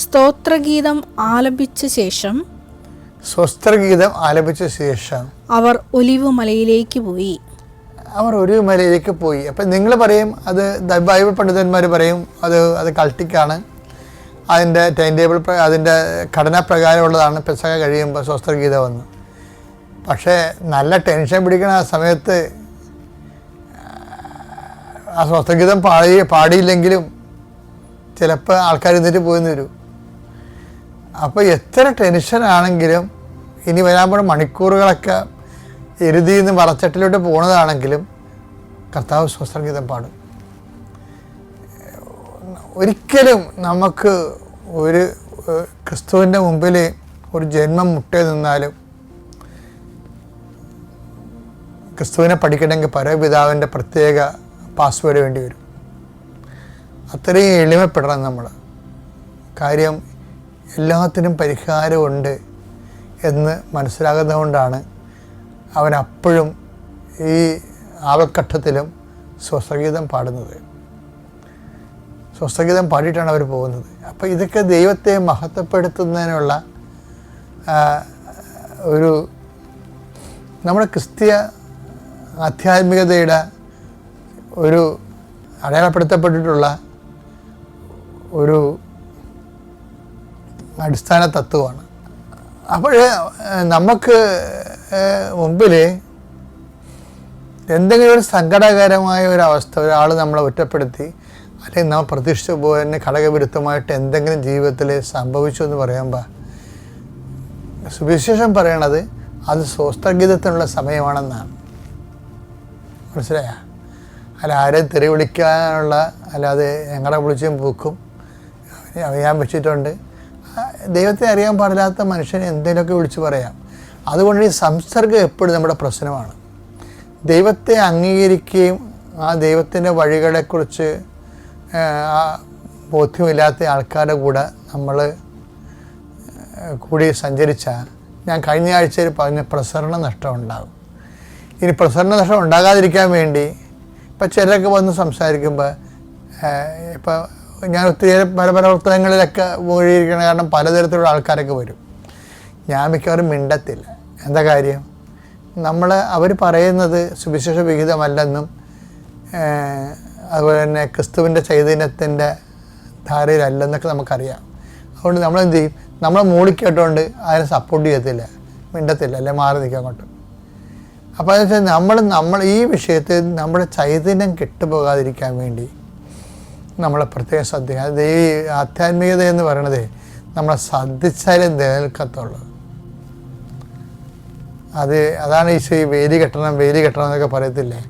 സ്തോത്രഗീതം ആലപിച്ച ശേഷം സ്വസ്ത്രഗീതം ആലപിച്ച ശേഷം അവർ ഒലിവ് മലയിലേക്ക് പോയി. അവർ ഒരു മലയിലേക്ക് പോയി. അപ്പം നിങ്ങൾ പറയും അത് ബൈബിൾ പണ്ഡിതന്മാർ പറയും അത് അത് കൾട്ടിക്കാണ്. അതിന്റെ ടൈം ടേബിൾ അതിന്റെ ഘടനാപ്രകാരമുള്ളതാണ് പെസക കഴിയുമ്പോൾ സ്വസ്ത്രഗീതം എന്ന് പക്ഷേ നല്ല ടെൻഷൻ പിടിക്കണ ആ സമയത്ത് ആ സ്വസ്ത്രഗീതം പാടി പാടിയില്ലെങ്കിലും ചിലപ്പോൾ ആൾക്കാർ ഇന്നിട്ട് പോയി വരും. അപ്പോൾ എത്ര ടെൻഷനാണെങ്കിലും ഇനി വരാൻ പോണ മണിക്കൂറുകളൊക്കെ എരുതി നിന്ന് വളച്ചട്ടിലോട്ട് പോണതാണെങ്കിലും കർത്താവ് സ്വസ്ത്രഗീതം പാടും. ഒരിക്കലും നമുക്ക് ഒരു ക്രിസ്തുവിന്റെ മുമ്പിൽ ഒരു ജന്മം മുട്ടേ നിന്നാലും ക്രിസ്തുവിനെ പഠിക്കണമെങ്കിൽ പരപിതാവിന്റെ പ്രത്യേക പാസ്വേഡ് വേണ്ടി വരും. അത്രയും എളിമപ്പെടണം നമ്മൾ കാര്യം എല്ലാത്തിനും പരിഹാരമുണ്ട് എന്ന് മനസ്സിലാകുന്നതുകൊണ്ടാണ് അവൻ അപ്പോഴും ഈ ആവക്കട്ടത്തിലും സ്വസംഗീതം പാടുന്നത്. സ്വസംഗീതം പാടിയിട്ടാണ് അവർ പോകുന്നത്. അപ്പോൾ ഇതൊക്കെ ദൈവത്തെ മഹത്വപ്പെടുത്തുന്നതിനുള്ള ഒരു നമ്മുടെ ക്രിസ്തീയ ആധ്യാത്മികതയുടെ ഒരു അടയാളപ്പെടുത്തപ്പെട്ടിട്ടുള്ള ഒരു അടിസ്ഥാന തത്വമാണ്. അപ്പോൾ നമുക്ക് മുമ്പിൽ എന്തെങ്കിലും ഒരു സങ്കടകരമായ ഒരു അവസ്ഥ ഒരാൾ നമ്മളെ ഒറ്റപ്പെടുത്തി അല്ലെങ്കിൽ നമ്മൾ പ്രതീക്ഷിച്ച പോലെ ഘടകവിരുദ്ധമായിട്ട് എന്തെങ്കിലും ജീവിതത്തിൽ സംഭവിച്ചു എന്ന് പറയുമ്പോൾ സുവിശേഷം പറയണത് അത് സ്വസ്ഥഗീതത്തിനുള്ള സമയമാണെന്നാണ്. മനസ്സിലായ? അല്ല ആരെയും തെറി വിളിക്കാനുള്ള അല്ലാതെ ഞങ്ങളെ വിളിച്ചും പൂക്കും അറിയാൻ വെച്ചിട്ടുണ്ട്. ദൈവത്തെ അറിയാൻ പാടില്ലാത്ത മനുഷ്യനെ എന്തെങ്കിലുമൊക്കെ വിളിച്ച് പറയാം. അതുകൊണ്ട് ഈ സംസർഗം എപ്പോഴും നമ്മുടെ പ്രശ്നമാണ്. ദൈവത്തെ അംഗീകരിക്കുകയും ആ ദൈവത്തിന്റെ വഴികളെക്കുറിച്ച് ബോധ്യമില്ലാത്ത ആൾക്കാരുടെ കൂടെ നമ്മൾ കൂടി സഞ്ചരിച്ചാൽ ഞാൻ കഴിഞ്ഞ ആഴ്ചയിൽ പറഞ്ഞ പ്രസരണ നഷ്ടം ഉണ്ടാകും. ഇനി പ്രസരണ നഷ്ടം ഉണ്ടാകാതിരിക്കാൻ വേണ്ടി ഇപ്പം ചിലരൊക്കെ വന്ന് സംസാരിക്കുമ്പോൾ ഇപ്പോൾ ഞാൻ ഒത്തിരി പല പ്രവർത്തനങ്ങളിലൊക്കെ പോയിരിക്കണം കാരണം പലതരത്തിലുള്ള ആൾക്കാരൊക്കെ വരും. ഞാൻ മിക്കവാറും മിണ്ടത്തില്ല. എന്താ കാര്യം? നമ്മൾ അവർ പറയുന്നത് സുവിശേഷ വിഹിതമല്ലെന്നും അതുപോലെ തന്നെ ക്രിസ്തുവിന്റെ ചൈതന്യത്തിന്റെ ധാരയിലല്ലെന്നൊക്കെ നമുക്കറിയാം. അതുകൊണ്ട് നമ്മളെന്ത് ചെയ്യും? നമ്മളെ മൂളിക്കേട്ടുകൊണ്ട് അതിനെ സപ്പോർട്ട് ചെയ്യത്തില്ല. മിണ്ടത്തില്ല. അല്ലെ? മാറി നിൽക്കാൻ അങ്ങോട്ട്. അപ്പോൾ അതെന്ന് വെച്ചാൽ നമ്മൾ നമ്മൾ ഈ വിഷയത്തിൽ നമ്മുടെ ചൈതന്യം കെട്ടുപോകാതിരിക്കാൻ വേണ്ടി നമ്മളെ പ്രത്യേകം ശ്രദ്ധിക്കുക അത് ഈ ആധ്യാത്മികത എന്ന് പറയണത് നമ്മളെ ശ്രദ്ധിച്ചാലേ നിലനിൽക്കത്തുള്ളൂ. അത് അതാണ് ഈ വേലി കെട്ടണം വേലി കെട്ടണം എന്നൊക്കെ പറയത്തില്ലേ?